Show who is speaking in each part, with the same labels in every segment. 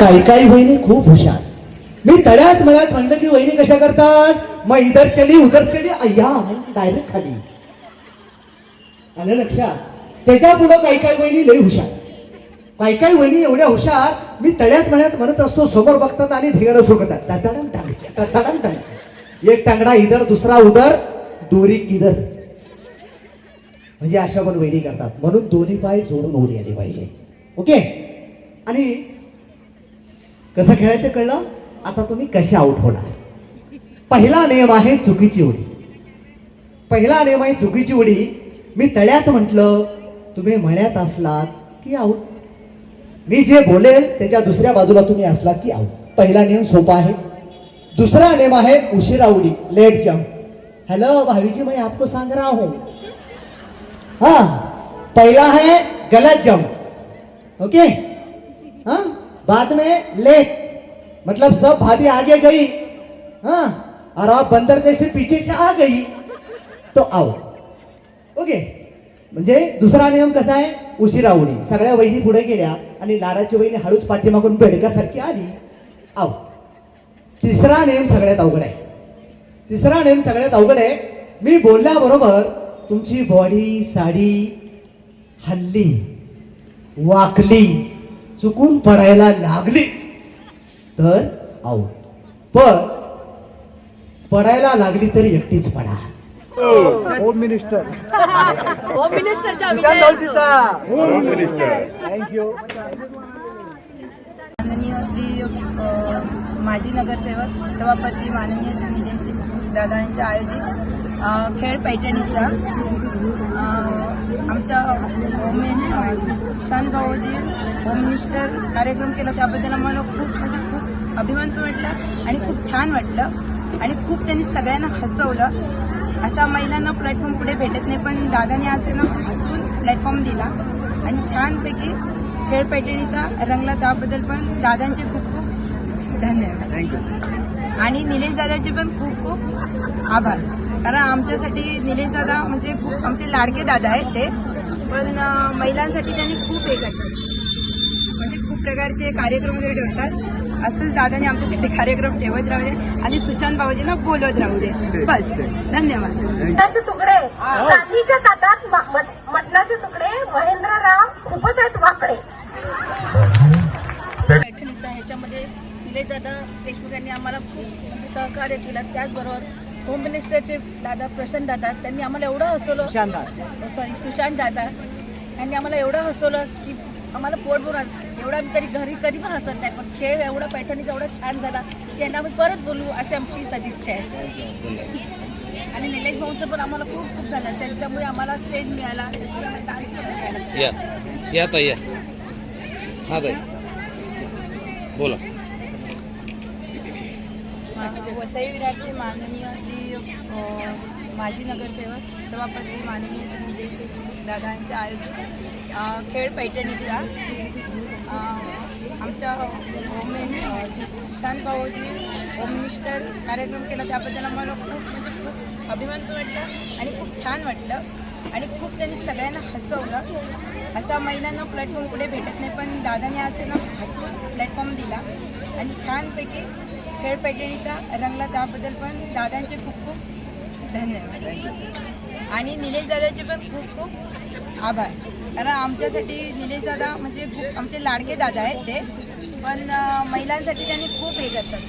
Speaker 1: काही काही वहिनी खूप हुशार. मी तळ्यात मला म्हणलं की वहिनी कशा करतात? मग इधर चली उधर चली. अय्या डायरेक्ट खाली. आलं लक्षात? त्याच्या पुढं काही काही वहिनी लई हुशार. काही काही वहिनी एवढ्या हुशार मी तळ्यात मळ्यात म्हणत असतो समोर बघतात आणि धिगानं सुरू करतात टांगचे, टटाडन टांगचे. एक टांगडा इधर दुसरा उधर दोरी किधर म्हणजे अशा पण वहिनी करतात? म्हणून दोन्ही पाय जोडून उडी आली पाहिजे. ओके? आणि कसं खेळायचं कळलं? आता तुम्ही कसे आउट होणार? पहिला नियम आहे चुकीची उडी. पहिला नियम आहे चुकीची उडी. मी तळ्यात म्हटलं तुम्ही मळ्यात असलात की आऊट मी जे बोलेल त्याच्या दुसऱ्या बाजूला तुम्ही असलात की आऊट पहिला नियम सोपा आहे. दूसरा नियम है उशिरा उड़ी लेट जंप हेलो भाभी जी मैं आपको सांग रहा हूं. हाँ पहला है गलत जंप ओके बाद में लेट मतलब सब भाभी आगे गई हाँ और आप बंदर जैसे पीछे से आ गई तो आओ। ओके म्हणजे दुसरा नियम कसा आहे? उशिरा उडी सगळ्या वहिनी पुढे गेल्या आणि लाडाची वहिनी हळूच पाठीमागून बेडकासारखी आली. आव तिसरा नियम सगळ्यात अवघड आहे. तिसरा नेम सगळ्यात अवघड आहे. मी बोलल्याबरोबर तुमची बॉडी साडी हल्ली वाकली चुकून पडायला लागली. तर आऊट पण पडायला लागली तरी एकटीच पडा.
Speaker 2: Home minister
Speaker 3: home
Speaker 2: minister thank you
Speaker 3: माननीय श्री माजी नगरसेवक सभापती माननीय श्री विजय सिंग दादांच्या आयोजित खेळ पैठणीचा आमच्या सुशांत भाऊजी होम मिनिस्टर कार्यक्रम केला त्याबद्दल आम्हाला खूप म्हणजे खूप अभिमान पण वाटला आणि खूप छान वाटलं. आणि खूप त्यांनी सगळ्यांना हसवलं. असा महिलांना प्लॅटफॉर्म पुढे भेटत नाही पण दादाने असे ना हसवून प्लॅटफॉर्म दिला. आणि छानपैकी खेळ पैठणीचा रंगला त्याबद्दल पण दादांचे खूप खूप धन्यवाद. आणि निलेश दादाचे पण खूप खूप आभार. कारण आमच्यासाठी निलेश दादा म्हणजे खूप आमचे लाडके दादा आहेत ते. पण महिलांसाठी त्यांनी खूप हे करतात. म्हणजे खूप प्रकारचे कार्यक्रम वगैरे ठेवतात. असंच दादाने आमच्यासाठी कार्यक्रम ठेवत राहू दे आणि सुशांत भाऊजींना बोलवत राहू दे. बस. धन्यवाद.
Speaker 4: तुकडे. चांदीच्या ताटात मटणाचे तुकडे. महेंद्रराव खूपच आहेत वाकडे.
Speaker 5: पैठणीचा ह्याच्यामध्ये निलेश दादा देशमुख यांनी आम्हाला खूप सहकार्य केलं. त्याचबरोबर होम मिनिस्टरचे दादा प्रशांत दादा त्यांनी आम्हाला एवढं हसवलं. सॉरी सुशांत दादा. यांनी आम्हाला एवढं हसवलं की आम्हाला पोट भरून. एवढं आम्ही तरी घरी कधी पण हसत नाही पण खेळ एवढा पैठणीचा एवढा छान झाला की यांना आम्ही परत बोलू अशी आमची सदिच्छा आहे. आणि निलेश भाऊंचं पण आम्हाला खूप खूप झालं. त्यांच्यामुळे आम्हाला स्टेज मिळाला. डान्स
Speaker 6: या. या ताई या. हा ताई. बोला.
Speaker 3: वसई विरारचे माननीय श्री माजी नगरसेवक सभापती माननीय श्री विजय दादांच्या आयोजित खेळ पैठणीचा आमच्या होममेन सुशांत भाऊजी होम मिनिस्टर कार्यक्रम केला. त्याबद्दल आम्हाला खूप म्हणजे खूप अभिमान पण वाटलं आणि खूप छान वाटलं. आणि खूप त्यांनी सगळ्यांना हसवलं. असा महिलांना प्लॅटफॉर्म कुठे भेटत नाही पण दादाने असे ना हसवून प्लॅटफॉर्म दिला. आणि छानपैकी खेळ पैठणीचा रंगला त्याबद्दल पण दादांचे खूप खूप धन्यवाद. आणि निलेश दादाचे पण खूप खूप आभार. कारण आमच्यासाठी निलेश दादा म्हणजे खूप आमचे लाडके दादा आहेत ते. पण महिलांसाठी त्यांनी खूप हे करतात.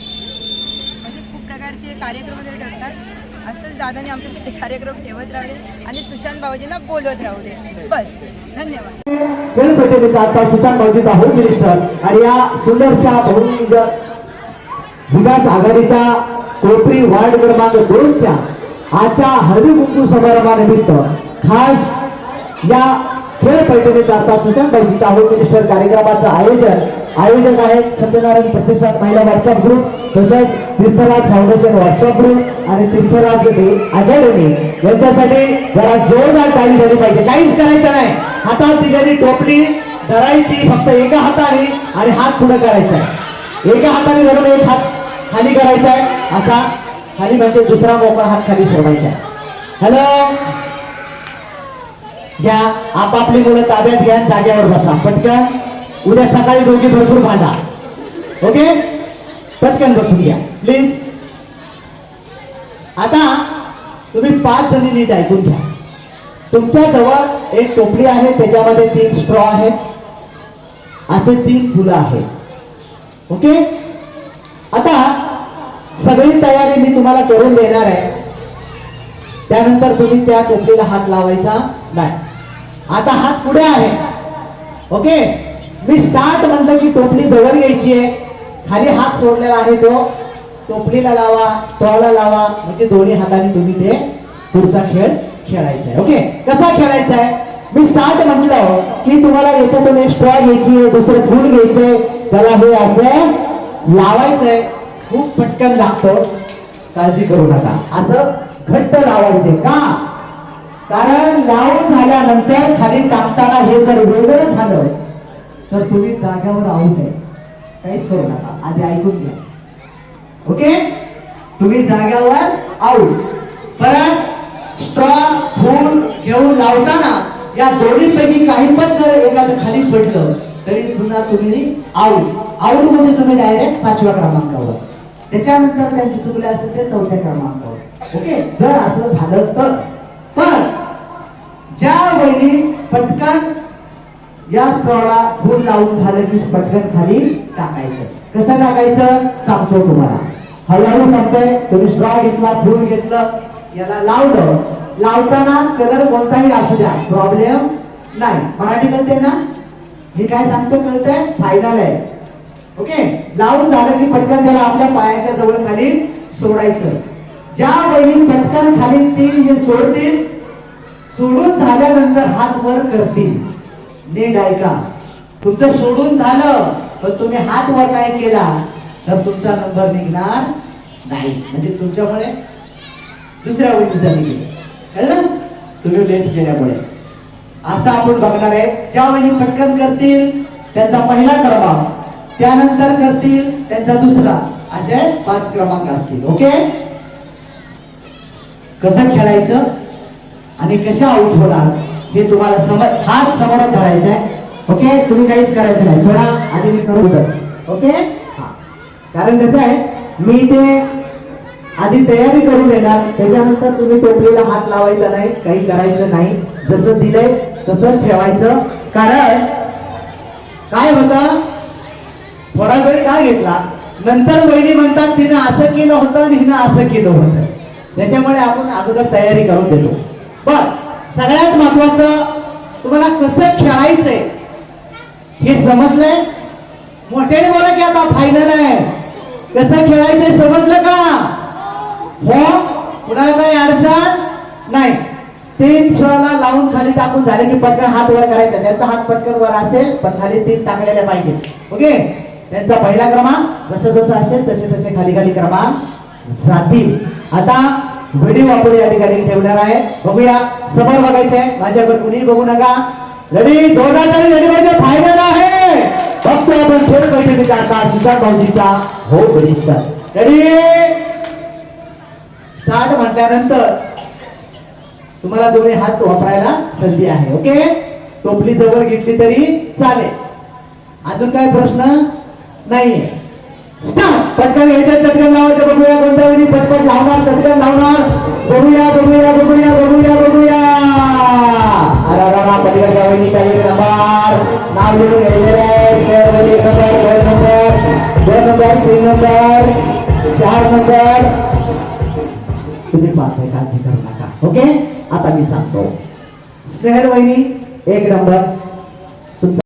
Speaker 3: म्हणजे खूप प्रकारचे कार्यक्रम वगैरे ठेवतात असंच दादाने आमच्यासाठी कार्यक्रम ठेवत राहू दे आणि सुशांत भाऊजींना बोलवत राहू दे. बस. धन्यवाद.
Speaker 1: सुशांत भाऊजीचा होम मिनिस्टर. आणि या सुंदरशा विकास आघाडीच्या कोपरी वार्ड क्रमांक दोनच्या आजच्या हळदी कुंकू समारंभानिमित्त खास या खेळ पैठणीचा आता सुशांत भाऊजीचा मिनिस्टर कार्यक्रमाचं आयोजन. आयोजक आहेत सत्यनारायण प्रतिष्ठान महिला व्हॉट्सअप ग्रुप तसंच तीर्थराज फाउंडेशन व्हॉट्सअप ग्रुप आणि तीर्थराज अकॅडमी यांच्यासाठी जरा जोरदार टाळी झाली पाहिजे. काहीच करायचं नाही. हातात तिघांनी टोपली धरायची फक्त एका हाताने आणि हात पुढे करायचा. एका हाताने धरून एक हात खाली करायचा आहे. असा खाली म्हणजे दुसरा मोकळा हात खाली सोडायचा आहे. हॅलो? घ्या. आपापली मुलं ताब्यात घ्या जाग्यावर जागेवर बसा. पटकन. उद्या सकाळी दोघी भरपूर भांडा. ओके? पटकन बसून घ्या. प्लीज आता तुम्ही पाच जणी नीट ऐकून घ्या. तुमच्या जवळ एक टोपली आहे त्याच्यामध्ये तीन स्ट्रॉ आहेत. असे तीन फुलं आहेत. ओके? आता सगळी तयारी मी तुम्हाला करून देणार आहे. त्यानंतर तुम्ही त्या टोपलीला हात लावायचा नाही. आता हात पुढे आहे. ओके? मी स्टार्ट म्हणलं की टोपली जवळ घ्यायची आहे. खाली हात सोडलेला आहे तो. टोपलीला लावा टॉला लावा म्हणजे दोन्ही हाताने तुम्ही ते पुढचा खेळ खेळायचा आहे. ओके? कसा खेळायचा आहे? मी स्टार्ट म्हटलं की तुम्हाला याच्यातून एक स्ट्रॉ घ्यायची आहे दुसरं फूल घ्यायचंय. त्याला हे असं लावायचंय. खूप पटकन लागतं काळजी करू नका. असं घट्ट लावायचे का? कारण लावून झाल्यानंतर खाली टाकताना हे जर वेगळं झालं तर तुम्ही जाग्यावर आऊट नये. काहीच करू नका. आधी ऐकून घ्या. ओके? तुम्ही जाग्यावर आऊ. परत स्ट्रॉ फूल घेऊन लावताना या दोन्हीपैकी काही पण जर एखादं खाली पडलं तरी पुन्हा तुम्ही आऊट आऊट म्हणजे तुम्ही डायरेक्ट पाचव्या क्रमांकावर. त्याच्यानंतर त्यांची चुकले असेल ते चौथ्या क्रमांकावर ओके? जर असं झालं तर. पण ज्या वेळी पटकन या स्ट्रॉला फूल लावून झालं की पटकन खाली टाकायचं. कसं टाकायचं? सांगतो तुम्हाला. हळूहळू सांगतोय तुम्ही स्ट्रॉ घेतला फूल घेतलं याला लावलं. लावताना कलर कोणताही असू द्या प्रॉब्लेम नाही. मराठी कळते ना? मी काय सांगतो कळतंय? फायनल आहे. ओके? लावून झालं की पटकन त्याला आपल्या पायाच्या जवळ खाली सोडायचं. ज्या वेळी पटकन खाली तीन हे सोडतील सोडून झाल्यानंतर हात वर करतील. नीट ऐका. तुमचं सोडून झालं पण तुम्ही हात वर नाही केला तर तुमचा नंबर निघणार नाही. म्हणजे तुमच्यामुळे दुसऱ्या वेळीचा निघेल. कळलं? तुम्ही लेट केल्यामुळे. असं आपण बघणार आहे. ज्या वेळी पटकन करतील त्यांचा पहिला क्रमांक त्यानंतर करतील त्यांचा दुसरा. असे पाच क्रमांक असतील. ओके कसं खेळायचं आणि कशा आउट होणार हे तुम्हाला समज हात समोर धरायचा आहे. ओके तुम्ही काहीच करायचं नाही. सोडा आधी मी करू दे ओके हा. कारण कसं आहे मी ते आधी तयारी करून देणार. त्याच्यानंतर तुम्ही टोपलीला हात लावायचा नाही काही करायचं नाही. जसं दिलंय तसं ठेवायचं. कारण काय होतं? थोडा वेळ का घेतला? नंतर वहिनी म्हणतात तिनं असं केलं होतं आणि हिनं असं केलं होतं. त्याच्यामुळे आपण अगोदर तयारी करून देतो. बर सगळ्यात महत्वाचं तुम्हाला कसं खेळायचंय हे समजलंय? मोठ्याने बोला की आता फायनल आहे? कसं खेळायचंय समजलं का? हो? कुणाला काही अडचण? नाही. तीन शिळाला लावून खाली टाकून झाले की पटकन हात वर करायचा. त्यांचा हात पटकन वर असेल पण खाली तीन टाकलेल्या पाहिजे ओके? त्यांचा पहिला क्रमांक जसं जसं असेल तसे तसे खाली खाली क्रमांक जातील. आता व्हिडिओ आपण या ठिकाणी ठेवणार आहे. बघूया समोर बघायचंय. माझ्याकडे कुणी बघू नका. लढी जोरदार तरी रेडी फायनल आहे. फक्त आपण थोडं बैठकीचा आता सुशांत भाऊजीचा हो बरिष्ठ रेडी स्टार्ट म्हटल्यानंतर तुम्हाला दोन्ही हात वापरायला संधी आहे. ओके टोपली जवळ घेतली तरी चालेल. अजून काय प्रश्न? नाही. पटकन याच्यात चटकन लावायचं बघूया कोणत्या वेळी पटकन लावणार चटकन लावणार. बघूया बघूया बघूया बघूया बघूया. अरे नंबर. नाव लिहून आहे एक नंबर दोन नंबर दोन नंबर तीन नंबर चार नंबर. तुम्ही पाच आहे काळजी करू नका. ओके? आता मी सांगतो. स्नेहल वहिनी एक नंबर.